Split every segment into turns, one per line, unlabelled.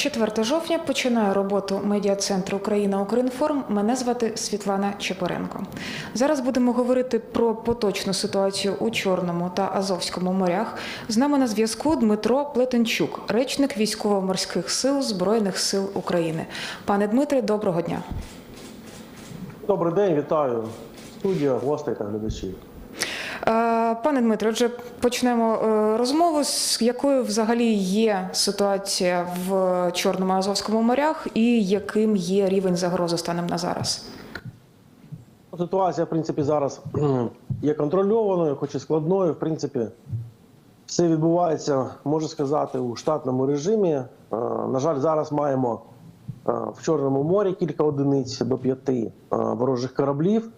4 жовтня починає роботу медіа-центру Україна Укрінформ. Мене звати Світлана Чепоренко. Зараз будемо говорити про поточну ситуацію у Чорному та Азовському морях. З нами на зв'язку Дмитро Плетенчук, речник військово-морських сил Збройних сил України. Пане Дмитре, доброго дня.
Добрий день, вітаю. Студія, гостей та глядачів.
Е, Пане Дмитре, отже, почнемо е, розмову. З якою взагалі є ситуація в Чорному Азовському морях, і яким є рівень загрози станом на зараз?
Ситуація, в принципі, зараз є контрольованою, хоч і складною. В принципі, все відбувається, можу сказати, у штатному режимі. Е, На жаль, зараз маємо е, в Чорному морі кілька одиниць до п'яти е, ворожих кораблів.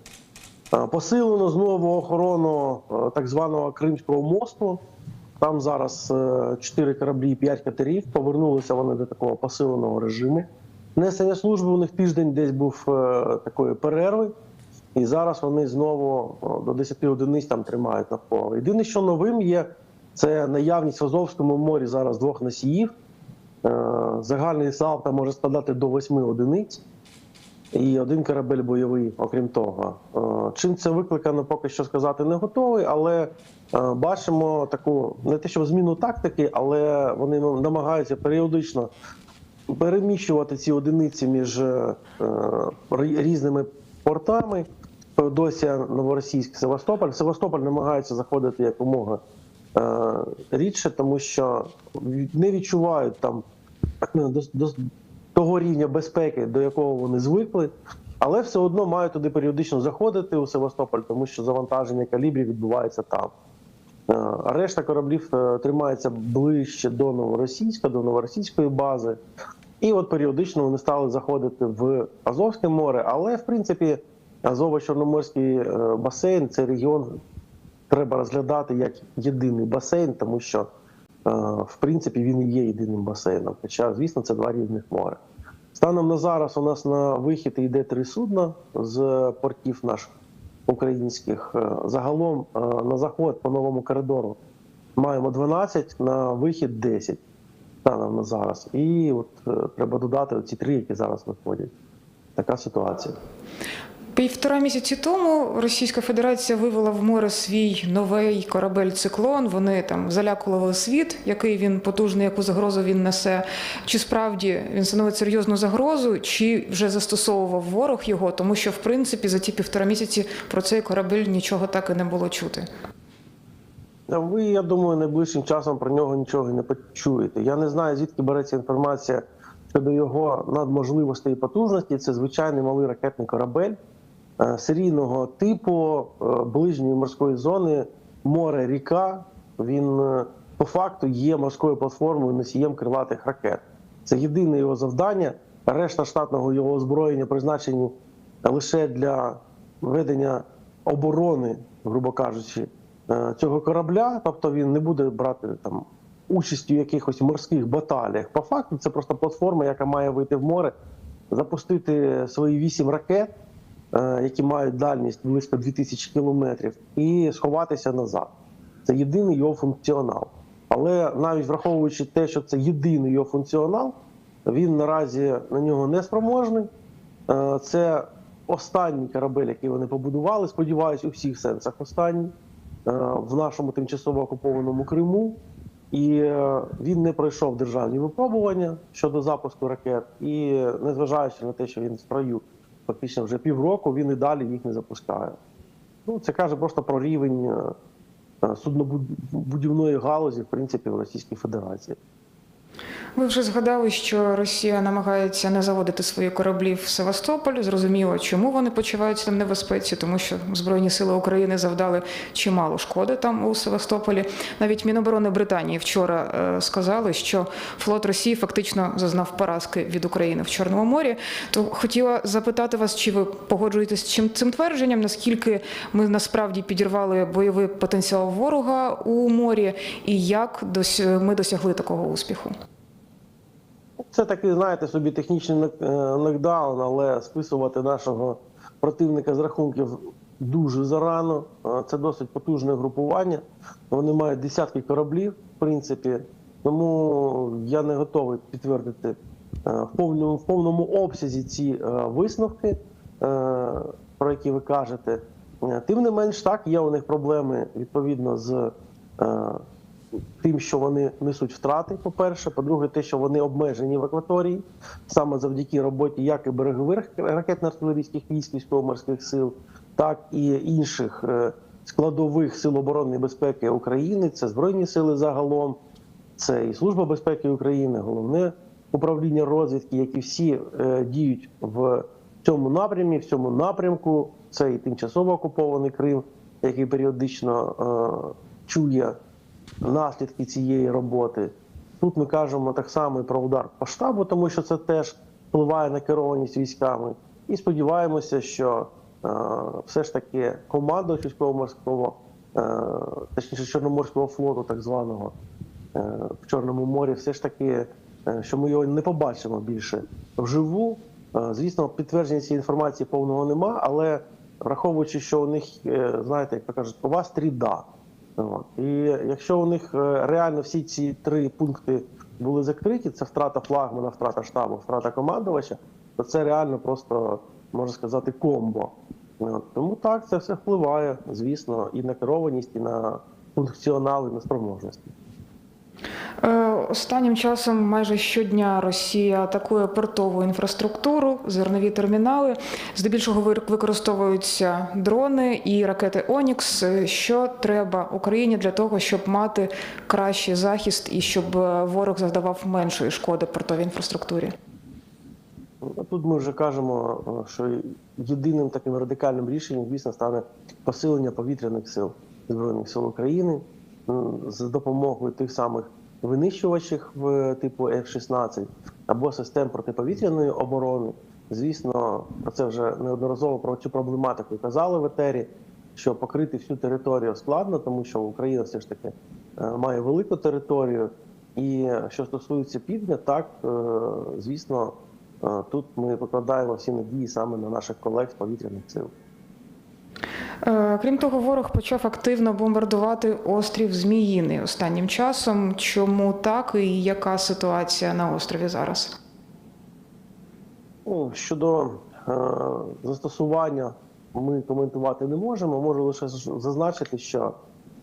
Е, Посилено знову охорону е, так званого Кримського мосту. Там зараз е, чотири кораблі і п'ять катерів. Повернулися вони до такого посиленого режиму. Несення служби у них тиждень десь був е, такої перерви. І зараз вони знову до 10 одиниць там тримають навколо. Єдине, що новим є, це наявність в Азовському морі зараз двох носіїв. Е, Загальний залп там може складати до 8 одиниць. І один корабель бойовий, окрім того. Е, Чим це викликано, поки що сказати не готовий, але е, бачимо таку не те, що зміну тактики, але вони намагаються періодично переміщувати ці одиниці між е, різними портами. Феодосія, Новоросійськ, Севастополь. Севастополь намагаються заходити якомога рідше, тому що не відчувають там ну, того рівня безпеки, до якого вони звикли, але все одно мають туди періодично заходити у Севастополь, тому що завантаження калібрів відбувається там. Е, Решта кораблів е, тримається ближче до Новоросійська, до новоросійської бази. І от періодично вони стали заходити в Азовське море, але в принципі Азово-Чорноморський е, басейн це регіон треба розглядати як єдиний басейн, тому що в принципі він і є єдиним басейном. Хоча, звісно, це два різних моря. Станом на зараз у нас на вихід йде три судна з портів наших українських. Е, Загалом е, на заход по новому коридору маємо 12, на вихід 10 станом на зараз. І от е, треба додати ці три, які зараз виходять. Така ситуація.
Півтора місяці тому Російська Федерація вивела в море свій новий корабель циклон. Вони там залякували світ, який він потужний, яку загрозу він несе. Чи справді він становить серйозну загрозу, чи вже застосовував ворог його, тому що в принципі за ті півтора місяці про цей корабель нічого так і не було чути.
Ви, я думаю, найближчим часом про нього нічого не почуєте. Я не знаю, звідки береться інформація щодо його надможливостей і потужності. Це звичайний малий ракетний корабель серійного типу е, ближньої морської зони, море, ріка. Він е, по факту є морською платформою носієм крилатих ракет. Це єдине його завдання. Решта штатного його озброєння призначені лише для ведення оборони, грубо кажучи, е, цього корабля. Тобто він не буде брати там участі в якихось морських баталіях. По факту це просто платформа, яка має вийти в море, запустити свої вісім ракет, е, які мають дальність близько 2000 кілометрів, і сховатися назад. Це єдиний його функціонал. Але навіть враховуючи те, що це єдиний його функціонал, він наразі на нього не спроможний. Е, Це останній корабель, який вони побудували. Сподіваюсь, у всіх сенсах останній е, в нашому тимчасово окупованому Криму. І е, він не пройшов державні випробування щодо запуску ракет. І незважаючи на те, що він в строю фактично вже півроку, він і далі їх не запускає. Ну, це каже просто про рівень е, е, суднобудівної галузі, в принципі, в Російській Федерації.
Ви вже згадали, що Росія намагається не заводити свої кораблі в Севастополь. Зрозуміло, чому вони почуваються там в небезпеці, тому що Збройні сили України завдали чимало шкоди там у Севастополі. Навіть Міноборони Британії вчора е, сказали, що флот Росії фактично зазнав поразки від України в Чорному морі. То хотіла запитати вас, чи ви погоджуєтесь з чим цим твердженням? Наскільки ми насправді підірвали бойовий потенціал ворога у морі, і як ми досягли такого успіху?
Це такий, знаєте, собі технічний е, нокдаун, але списувати нашого противника з рахунків дуже зарано. Е, Це досить потужне групування. Вони мають десятки кораблів, в принципі. Тому я не готовий підтвердити е, в повному, в повному обсязі ці висновки, про які ви кажете. Тим не менш, так, є у них проблеми відповідно з тим, що вони несуть втрати, по-перше. По-друге, те, що вони обмежені в акваторії, саме завдяки роботі як і берегових ракетно-артилерійських військ військово-морських сил, так і інших е, складових сил оборони безпеки України, це Збройні сили загалом, це і Служба безпеки України, головне управління розвідки, які всі е, діють в цьому напрямі, в цьому напрямку. Це і тимчасово окупований Крим, який періодично е, чує наслідки цієї роботи. Тут ми кажемо так само і про удар по штабу, тому що це теж впливає на керованість військами. І сподіваємося, що е, все ж таки команда військово-морського, е, точніше Чорноморського флоту, так званого е, в Чорному морі, все ж таки, е, що ми його не побачимо більше вживу. Е, звісно, підтвердження цієї інформації повного нема, але враховуючи, що у них, е, знаєте, як то кажуть, у вас тріда. От. І якщо у них е, реально всі ці три пункти були закриті, це втрата флагмана, втрата штабу, втрата командувача, то це реально просто можна сказати комбо. Тому так це все впливає, звісно, і на керованість, і на функціонал, і на спроможності.
Е, Останнім часом майже щодня Росія атакує портову інфраструктуру, зернові термінали. Здебільшого використовуються дрони і ракети Онікс. Е, Що треба Україні для того, щоб мати кращий захист і щоб е, ворог завдавав меншої шкоди портовій інфраструктурі?
Ну, Тут ми вже кажемо, що єдиним таким радикальним рішенням, звісно, стане посилення повітряних сил Збройних сил України з допомогою тих самих винищувачів в типу F-16 або систем протиповітряної оборони. Звісно, про це вже неодноразово про цю проблематику казали в етері, що покрити всю територію складно, тому що Україна все ж таки е, має велику територію. І що стосується півдня, так е, звісно, е, тут ми покладаємо всі надії саме на наших колег з повітряних сил.
Е, Крім того, ворог почав активно бомбардувати острів Зміїний останнім часом. Чому так і яка ситуація на острові зараз?
Щодо е, застосування ми коментувати не можемо. Можу лише зазначити, що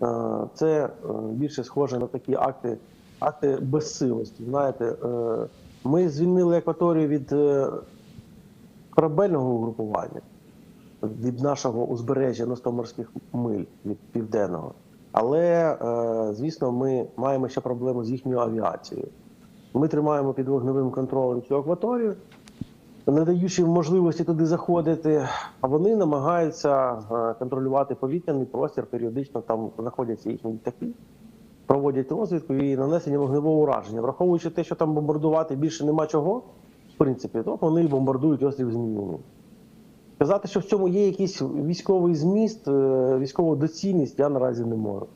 е, це е, більше схоже на такі акти, акти безсилості. Знаєте, е, ми звільнили акваторію від е, корабельного угрупування, від нашого узбережжя на 100 морських миль від південного. Але, е, звісно, ми маємо ще проблему з їхньою авіацією. Ми тримаємо під вогневим контролем цю акваторію, не даючи можливості туди заходити, а вони намагаються е, контролювати повітряний простір, періодично там знаходяться їхні літаки, проводять розвідку і нанесення вогневого ураження. Враховуючи те, що там бомбардувати більше нема чого, в принципі, то вони бомбардують острів Зміїний. Казати, що в цьому є якийсь військовий зміст, е, військова доцільність, я наразі не можу.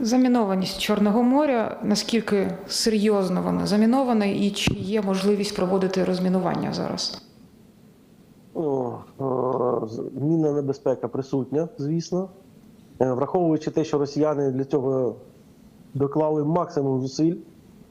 Замінованість Чорного моря. Наскільки серйозно вона замінована, і чи є можливість проводити розмінування зараз?
Мінна небезпека присутня, звісно. Е, Враховуючи те, що росіяни для цього доклали максимум зусиль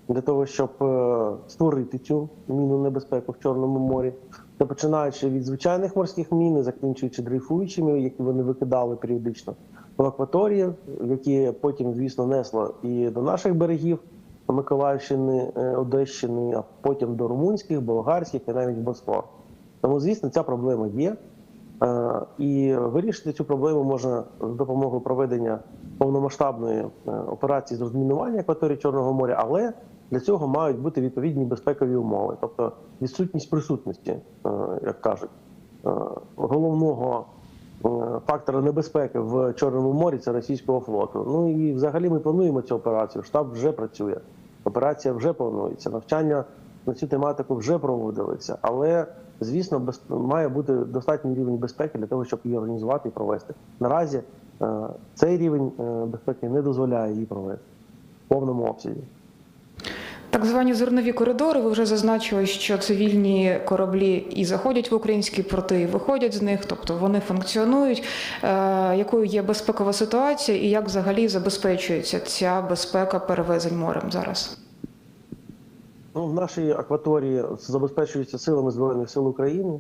для того, щоб е, створити цю мінну небезпеку в Чорному морі, Це починаючи від звичайних морських мін, закінчуючи дрейфуючими, які вони викидали періодично в акваторії, які потім, звісно, несло і до наших берегів Миколаївщини, е, Одещини, а потім до румунських, болгарських і навіть Босфор. Тому, звісно, ця проблема є. Е, І вирішити цю проблему можна з допомогою проведення повномасштабної е, операції з розмінування акваторії Чорного моря, але для цього мають бути відповідні безпекові умови, тобто відсутність присутності, е, як кажуть, е, головного е, фактора небезпеки в Чорному морі це російського флоту. Ну і взагалі ми плануємо цю операцію. Штаб вже працює, операція вже планується, навчання на цю тематику вже проводилися, але звісно, без має бути достатній рівень безпеки для того, щоб її організувати і провести. Наразі цей рівень безпеки не дозволяє її провести в повному обсязі.
Так звані зернові коридори. Ви вже зазначили, що цивільні кораблі і заходять в українські порти, і виходять з них, тобто вони функціонують. Е, якою є безпекова ситуація, і як взагалі забезпечується ця безпека перевезень морем зараз?
Ну, в нашій акваторії забезпечується силами Збройних сил України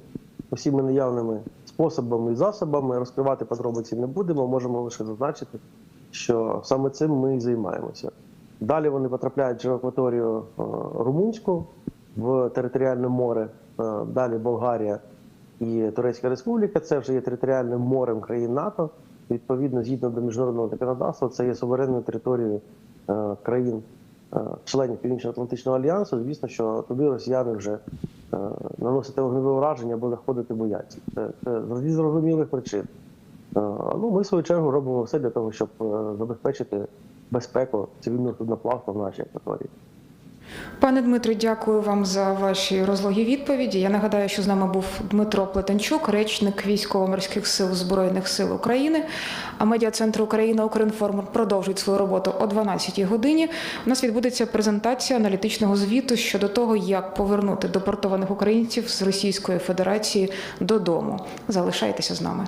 усіми наявними способами і засобами. Розкривати подробиці не будемо. Можемо лише зазначити, що саме цим ми і займаємося. Далі вони потрапляють в акваторію е, румунську в територіальне море, е, далі Болгарія і Турецька Республіка. Це вже є територіальним морем країн НАТО. Відповідно, згідно до міжнародного законодавства, це є суверенною територією е, країн членів Північно-Атлантичного альянсу. Звісно, що туди росіяни вже наносити вогневе враження або заходити бояться. Це, зі зрозумілих причин. Ну, ми в свою чергу робимо все для того, щоб забезпечити безпеку цивільного судноплавства в нашій акваторії.
Пане Дмитре, дякую вам за ваші розлогі відповіді. Я нагадаю, що з нами був Дмитро Плетенчук, речник військово-морських сил Збройних сил України. А медіа-центр Україна Укрінформ продовжують свою роботу о 12-й годині. У нас відбудеться презентація аналітичного звіту щодо того, як повернути депортованих українців з Російської Федерації додому. Залишайтеся з нами.